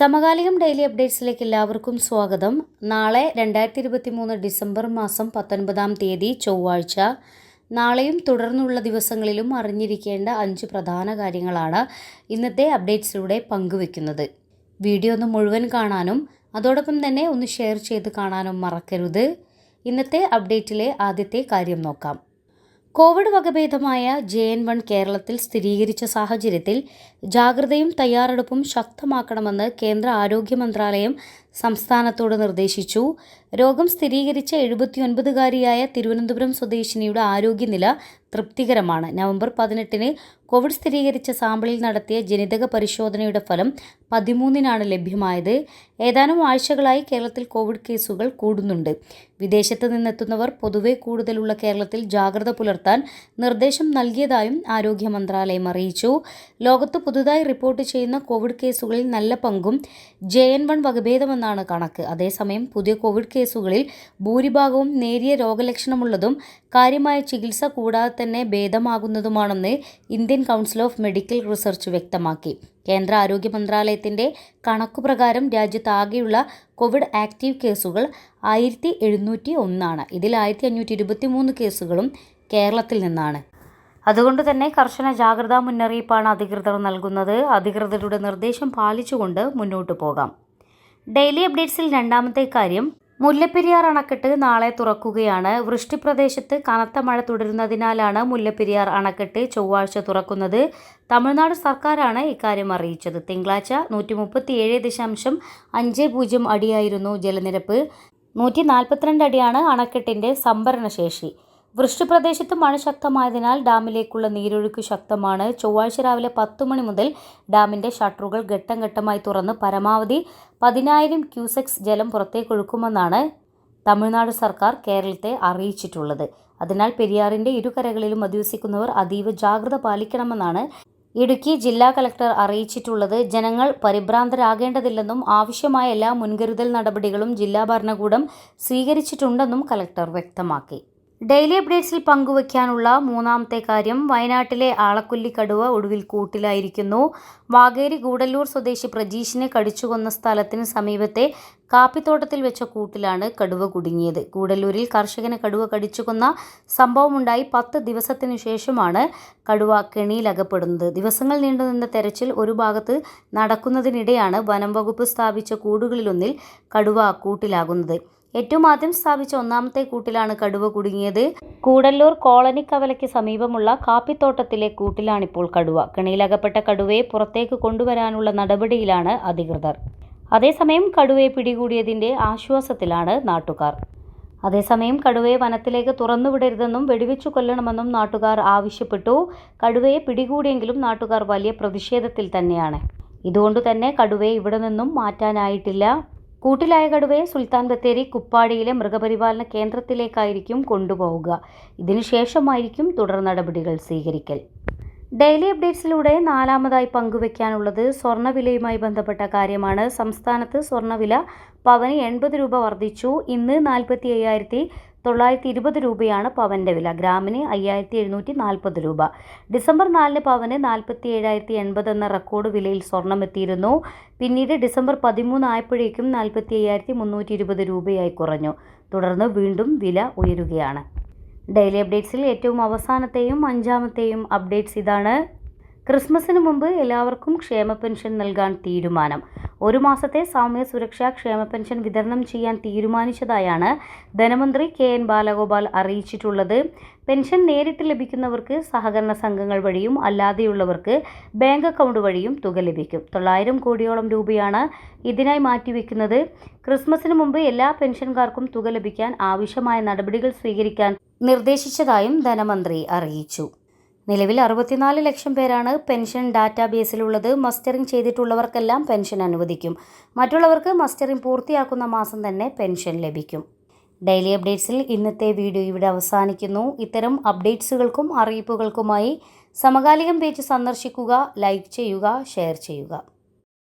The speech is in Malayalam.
സമകാലികം ഡെയിലി അപ്ഡേറ്റ്സിലേക്ക് എല്ലാവർക്കും സ്വാഗതം. നാളെ രണ്ടായിരത്തി ഇരുപത്തി മൂന്ന് ഡിസംബർ മാസം പത്തൊൻപതാം തീയതി ചൊവ്വാഴ്ച. നാളെയും തുടർന്നുള്ള ദിവസങ്ങളിലും അറിഞ്ഞിരിക്കേണ്ട അഞ്ച് പ്രധാന കാര്യങ്ങളാണ് ഇന്നത്തെ അപ്ഡേറ്റ്സിലൂടെ പങ്കുവെക്കുന്നത്. വീഡിയോ ഒന്ന് മുഴുവൻ കാണാനും അതോടൊപ്പം തന്നെ ഒന്ന് ഷെയർ ചെയ്ത് കാണാനും മറക്കരുത്. ഇന്നത്തെ അപ്ഡേറ്റിലെ ആദ്യത്തെ കാര്യം നോക്കാം. കോവിഡ് വകഭേദമായ ജെ എൻ വൺ കേരളത്തിൽ സ്ഥിരീകരിച്ച സാഹചര്യത്തിൽ ജാഗ്രതയും തയ്യാറെടുപ്പും ശക്തമാക്കണമെന്ന് കേന്ദ്ര ആരോഗ്യ മന്ത്രാലയം സംസ്ഥാനത്തോട് നിർദ്ദേശിച്ചു. രോഗം സ്ഥിരീകരിച്ച എഴുപത്തിയൊൻപതുകാരിയായ തിരുവനന്തപുരം സ്വദേശിനിയുടെ ആരോഗ്യനില തൃപ്തികരമാണ്. നവംബർ പതിനെട്ടിന് കോവിഡ് സ്ഥിരീകരിച്ച സാമ്പിളിൽ നടത്തിയ ജനിതക പരിശോധനയുടെ ഫലം പതിമൂന്നിനാണ് ലഭ്യമായത്. ഏതാനും ആഴ്ചകളായി കേരളത്തിൽ കോവിഡ് കേസുകൾ കൂടുന്നുണ്ട്. വിദേശത്ത് നിന്നെത്തുന്നവർ പൊതുവെ കൂടുതലുള്ള കേരളത്തിൽ ജാഗ്രത പുലർത്താൻ നിർദ്ദേശം നൽകിയതായും ആരോഗ്യ മന്ത്രാലയം അറിയിച്ചു. ലോകത്ത് പുതുതായി റിപ്പോർട്ട് ചെയ്യുന്ന കോവിഡ് കേസുകളിൽ നല്ല പങ്കും ജെ എൻ വൺ വകഭേദമെന്നാണ് കണക്ക്. അതേസമയം പുതിയ കോവിഡ് കേസുകളിൽ ഭൂരിഭാഗവും നേരിയ രോഗലക്ഷണമുള്ളതും കാര്യമായ ചികിത്സ കൂടാതെ തന്നെ ഭേദമാകുന്നതുമാണെന്ന് Indian Council of Medical Research വ്യക്തമാക്കി. കേന്ദ്ര ആരോഗ്യ മന്ത്രാലയത്തിന്റെ കണക്കുപ്രകാരം രാജ്യത്താകെയുള്ള കോവിഡ് ആക്റ്റീവ് കേസുകൾ ആയിരത്തി എഴുന്നൂറ്റി ഒന്നാണ് ഇതിൽ ആയിരത്തി അഞ്ഞൂറ്റി ഇരുപത്തി മൂന്ന് കേസുകളും കേരളത്തിൽ നിന്നാണ്. അതുകൊണ്ട് തന്നെ കർശന ജാഗ്രതാ മുന്നറിയിപ്പാണ് അധികൃതർ നൽകുന്നത്. അധികൃതരുടെ നിർദ്ദേശം പാലിച്ചുകൊണ്ട് മുന്നോട്ട് പോകാം. ഡെയിലി അപ്ഡേറ്റ്സിൽ രണ്ടാമത്തെ കാര്യം മുല്ലപ്പെരിയാർ അണക്കെട്ട് നാളെ തുറക്കുകയാണ്. വൃഷ്ടിപ്രദേശത്ത് കനത്ത മഴ തുടരുന്നതിനാലാണ് മുല്ലപ്പെരിയാർ അണക്കെട്ട് ചൊവ്വാഴ്ച തുറക്കുന്നത്. തമിഴ്നാട് സർക്കാരാണ് ഇക്കാര്യം അറിയിച്ചത്. തിങ്കളാഴ്ച നൂറ്റി മുപ്പത്തിയേഴ് ദശാംശം അഞ്ച് പൂജ്യം അടിയായിരുന്നു ജലനിരപ്പ്. നൂറ്റി നാൽപ്പത്തിരണ്ട് അടിയാണ് അണക്കെട്ടിന്റെ സംഭരണശേഷി. വൃഷ്ടിപ്രദേശത്ത് മഴ ശക്തമായതിനാൽ ഡാമിലേക്കുള്ള നീരൊഴുക്ക് ശക്തമാണ്. ചൊവ്വാഴ്ച രാവിലെ പത്ത് മണി മുതൽ ഡാമിന്റെ ഷട്ടറുകൾ ഘട്ടം ഘട്ടമായി തുറന്ന് പരമാവധി പതിനായിരം ക്യൂസെക്സ് ജലം പുറത്തേക്കൊഴുക്കുമെന്നാണ് തമിഴ്നാട് സർക്കാർ കേരളത്തെ അറിയിച്ചിട്ടുള്ളത്. അതിനാൽ പെരിയാറിന്റെ ഇരുകരകളിലും അധിവസിക്കുന്നവർ അതീവ ജാഗ്രത പാലിക്കണമെന്നാണ് ഇടുക്കി ജില്ലാ കലക്ടർ അറിയിച്ചിട്ടുള്ളത്. ജനങ്ങൾ പരിഭ്രാന്തരാകേണ്ടതില്ലെന്നും ആവശ്യമായ എല്ലാ മുൻകരുതൽ നടപടികളും ജില്ലാ ഭരണകൂടം സ്വീകരിച്ചിട്ടുണ്ടെന്നും കലക്ടർ വ്യക്തമാക്കി. ഡെയിലി അപ്ഡേറ്റ്സിൽ പങ്കുവയ്ക്കാനുള്ള മൂന്നാമത്തെ കാര്യം വയനാട്ടിലെ ആളക്കൊല്ലി കടുവ ഒടുവിൽ കൂട്ടിലായിരിക്കുന്നു. വാഗേരി ഗൂഡല്ലൂർ സ്വദേശി പ്രജീഷിനെ കടിച്ചുകൊന്ന സ്ഥലത്തിന് സമീപത്തെ കാപ്പിത്തോട്ടത്തിൽ വെച്ച കൂട്ടിലാണ് കടുവ കുടുങ്ങിയത്. ഗൂഡല്ലൂരിൽ കർഷകനെ കടുവ കടിച്ചുകൊന്ന സംഭവമുണ്ടായി പത്ത് ദിവസത്തിനു ശേഷമാണ് കടുവ കെണിയിലകപ്പെടുന്നത്. ദിവസങ്ങൾ നീണ്ടുനിന്ന തെരച്ചിൽ ഒരു ഭാഗത്ത് നടക്കുന്നതിനിടെയാണ് വനം വകുപ്പ് സ്ഥാപിച്ച കൂടുകളിലൊന്നിൽ കടുവ കൂട്ടിലാകുന്നത്. ഏറ്റവും ആദ്യം സ്ഥാപിച്ച ഒന്നാമത്തെ കൂട്ടിലാണ് കടുവ കുടുങ്ങിയത്. കൂടല്ലൂർ കോളനി കവലയ്ക്ക് സമീപമുള്ള കാപ്പിത്തോട്ടത്തിലെ കൂട്ടിലാണിപ്പോൾ കടുവ. കിണയിലകപ്പെട്ട കടുവയെ പുറത്തേക്ക് കൊണ്ടുവരാനുള്ള നടപടിയിലാണ് അധികൃതർ. അതേസമയം കടുവയെ പിടികൂടിയതിന്റെ ആശ്വാസത്തിലാണ് നാട്ടുകാർ. അതേസമയം കടുവയെ വനത്തിലേക്ക് തുറന്നുവിടരുതെന്നും വെടിവെച്ചു കൊല്ലണമെന്നും നാട്ടുകാർ ആവശ്യപ്പെട്ടു. കടുവയെ പിടികൂടിയെങ്കിലും നാട്ടുകാർ വലിയ പ്രതിഷേധത്തിൽ തന്നെയാണ്. ഇതുകൊണ്ട് തന്നെ കടുവയെ ഇവിടെ നിന്നും മാറ്റാനായിട്ടില്ല. കൂട്ടിലായ കടുവയെ സുൽത്താൻ ബത്തേരി കുപ്പാടിയിലെ മൃഗപരിപാലന കേന്ദ്രത്തിലേക്കായിരിക്കും കൊണ്ടുപോവുക. ഇതിനുശേഷമായിരിക്കും തുടർ നടപടികൾ സ്വീകരിക്കൽ. ഡെയിലി അപ്ഡേറ്റ്സിലൂടെ നാലാമതായി പങ്കുവയ്ക്കാനുള്ളത് സ്വർണവിലയുമായി ബന്ധപ്പെട്ട കാര്യമാണ്. സംസ്ഥാനത്ത് സ്വർണവില പവന് എൺപത് രൂപ വർദ്ധിച്ചു. ഇന്ന് നാൽപ്പത്തി തൊള്ളായിരത്തി ഇരുപത് രൂപയാണ് പവന്റെ വില. ഗ്രാമിന് അയ്യായിരത്തി എഴുന്നൂറ്റി നാൽപ്പത് രൂപ. ഡിസംബർ നാലിന് പവന് നാൽപ്പത്തി ഏഴായിരത്തി എൺപത് എന്ന റെക്കോർഡ് വിലയിൽ സ്വർണം എത്തിയിരുന്നു പിന്നീട് ഡിസംബർ പതിമൂന്ന് ആയപ്പോഴേക്കും നാൽപ്പത്തി അയ്യായിരത്തി മുന്നൂറ്റി ഇരുപത് രൂപയായി കുറഞ്ഞു. തുടർന്ന് വീണ്ടും വില ഉയരുകയാണ്. ഡെയിലി അപ്ഡേറ്റ്സിൽ ഏറ്റവും അവസാനത്തെയും അഞ്ചാമത്തെയും അപ്ഡേറ്റ്സ് ഇതാണ്. ക്രിസ്മസിന് മുമ്പ് എല്ലാവർക്കും ക്ഷേമ പെൻഷൻ നൽകാൻ തീരുമാനം. ഒരു മാസത്തെ സാമൂഹ്യ സുരക്ഷാ ക്ഷേമ പെൻഷൻ വിതരണം ചെയ്യാൻ തീരുമാനിച്ചതായാണ് ധനമന്ത്രി കെ എൻ ബാലഗോപാൽ അറിയിച്ചിട്ടുള്ളത്. പെൻഷൻ നേരിട്ട് ലഭിക്കുന്നവർക്ക് സഹകരണ സംഘങ്ങൾ വഴിയും അല്ലാതെയുള്ളവർക്ക് ബാങ്ക് അക്കൗണ്ട് വഴിയും തുക ലഭിക്കും. തൊള്ളായിരം കോടിയോളം രൂപയാണ് ഇതിനായി മാറ്റിവെക്കുന്നത്. ക്രിസ്മസിന് മുമ്പ് എല്ലാ പെൻഷൻകാർക്കും തുക ലഭിക്കാൻ ആവശ്യമായ നടപടികൾ സ്വീകരിക്കാൻ നിർദ്ദേശിച്ചതായും ധനമന്ത്രി അറിയിച്ചു. നിലവിൽ അറുപത്തിനാല് ലക്ഷം പേരാണ് പെൻഷൻ ഡാറ്റാബേസിലുള്ളത്. മസ്റ്ററിംഗ് ചെയ്തിട്ടുള്ളവർക്കെല്ലാം പെൻഷൻ അനുവദിക്കും. മറ്റുള്ളവർക്ക് മസ്റ്ററിംഗ് പൂർത്തിയാക്കുന്ന മാസം തന്നെ പെൻഷൻ ലഭിക്കും. ഡെയിലി അപ്ഡേറ്റ്സിൽ ഇന്നത്തെ വീഡിയോ ഇവിടെ അവസാനിക്കുന്നു. ഇത്തരം അപ്ഡേറ്റ്സുകൾക്കും അറിയിപ്പുകൾക്കുമായി സമകാലികം പേജ് സന്ദർശിക്കുക ലൈക്ക് ചെയ്യുക ഷെയർ ചെയ്യുക.